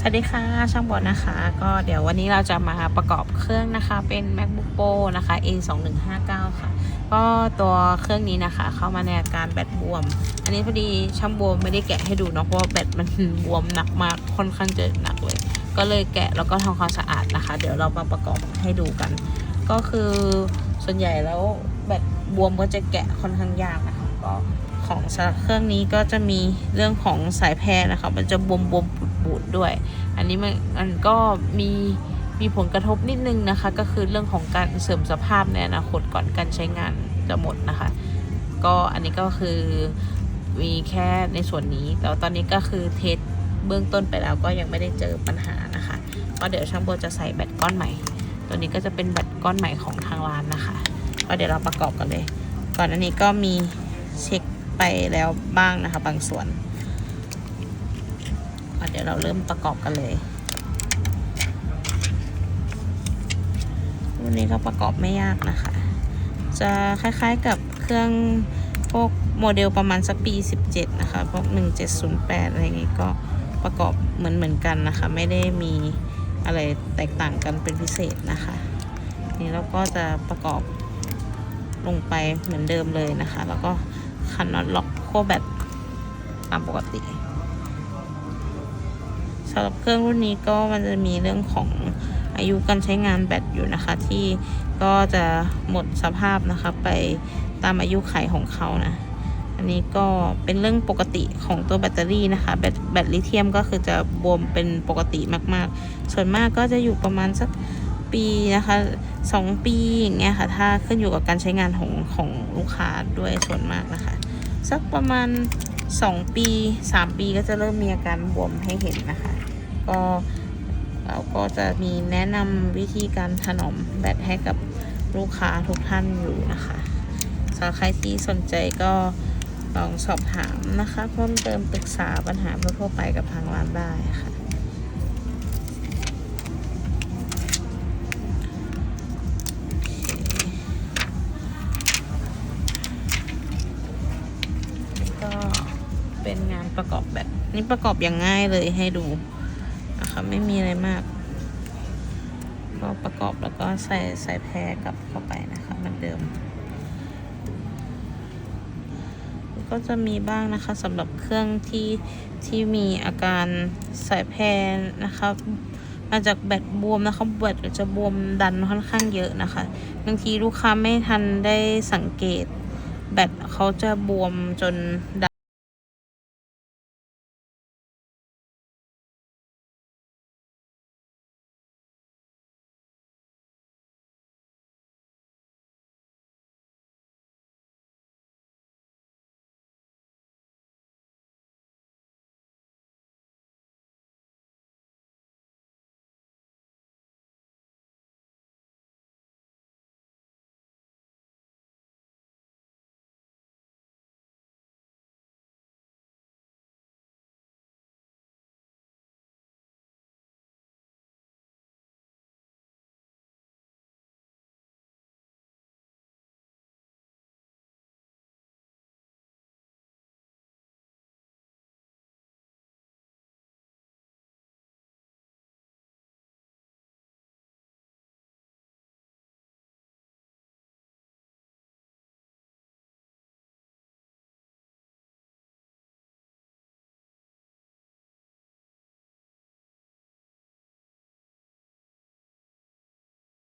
สวัสดีค่ะ ช่างบอลนะคะ ก็เดี๋ยววันนี้เราจะมาประกอบเครื่องนะคะ เป็น macbook pro นะคะ a 2 1 5 9ค่ะ ก็ตัวเครื่องนี้นะคะ เข้ามาในอาการแบตบวม อันนี้พอดีช่างบวมไม่ได้แกะให้ดูเนาะเพราะว่าแบตมันบวมหนักมากค่อนข้างจะหนักเลย ก็เลยแกะแล้วก็ทำความสะอาดนะคะ เดี๋ยวเรามาประกอบให้ดูกัน ก็คือส่วนใหญ่แล้วแบตบวมก็จะแกะค่อนข้างยากนะคะก็ ของสำหรับเครื่องนี้ก็จะมีเรื่องของสายแพรนะคะ มันจะบวมบวมๆปูดๆด้วย อันนี้มันมันก็มีมีผลกระทบนิดนึงนะคะ ก็คือเรื่องของการเสื่อมสภาพในอนาคตก่อนการใช้งานจะหมดนะคะ ก็อันนี้ก็คือมีแค่ในส่วนนี้ แต่ตอนนี้ก็คือเทสเบื้องต้นไปแล้วก็ยังไม่ได้เจอปัญหานะคะก็เดี๋ยวช่างโบจะใส่แบตก้อนใหม่ ตัวนี้ก็จะเป็นแบตก้อนใหม่ของทางร้านนะคะ ก็เดี๋ยวเราประกอบกันเลย ก่อนอันนี้ก็มีเช็ค ไปแล้วบ้างนะคะ บางส่วนเดี๋ยวเราเริ่มประกอบกันเลยรุ่นนี้ก็ประกอบไม่ยากนะคะ จะคล้ายๆกับเครื่องพวกโมเดลประมาณสักปี 17 นะคะ พวก 1708 อะไรอย่างงี้ก็ประกอบเหมือนเหมือนกันนะคะ ไม่ได้มีอะไรแตกต่างกันเป็นพิเศษนะคะ นี่เราก็จะประกอบลงไปเหมือนเดิมเลยนะคะ แล้วก็ คันน็อตล็อกโคแบตตามปกติสำหรับเครื่องรุ่นนี้ก็มันจะมีเรื่องของอายุการใช้งานแบตอยู่นะคะ ที่ก็จะหมดสภาพนะคะไปตามอายุไขของเขานะ อันนี้ก็เป็นเรื่องปกติของตัวแบตเตอรี่นะคะ แบตแบตลิเธียมก็คือจะบวมเป็นปกติมาก ๆ ส่วนมากก็จะอยู่ประมาณสักปีนะคะสองปีอย่างเงี้ยค่ะ ถ้าขึ้นอยู่กับการใช้งานของของลูกค้าด้วยส่วนมากนะคะ สักประมาณ 2 ปี 3 ปีก็จะเริ่มมีอาการบวมให้เห็นนะคะ ก็เราก็จะมีแนะนำวิธีการถนอมแบตให้กับลูกค้าทุกท่านอยู่นะคะสำหรับใครที่สนใจก็ลองสอบถามนะคะ เพิ่มเติมปรึกษาปัญหาทั่วไปกับทางร้านได้ค่ะ ก็เป็นงานประกอบแบบ นี่ประกอบอย่างง่ายเลยให้ดูนะคะไม่มีอะไรมาก ก็ประกอบแล้วก็ใส่ใส่แพรกลับเข้าไปนะคะเหมือนเดิม ก็จะมีบ้างนะคะสำหรับเครื่องที่ที่มีอาการสายแพรนะคะมาจากแบตบวมนะคะแบตจะบวมดันค่อนข้างเยอะนะคะบางทีลูกค้าไม่ทันได้สังเกต แบตเขาจะบวมจนดัน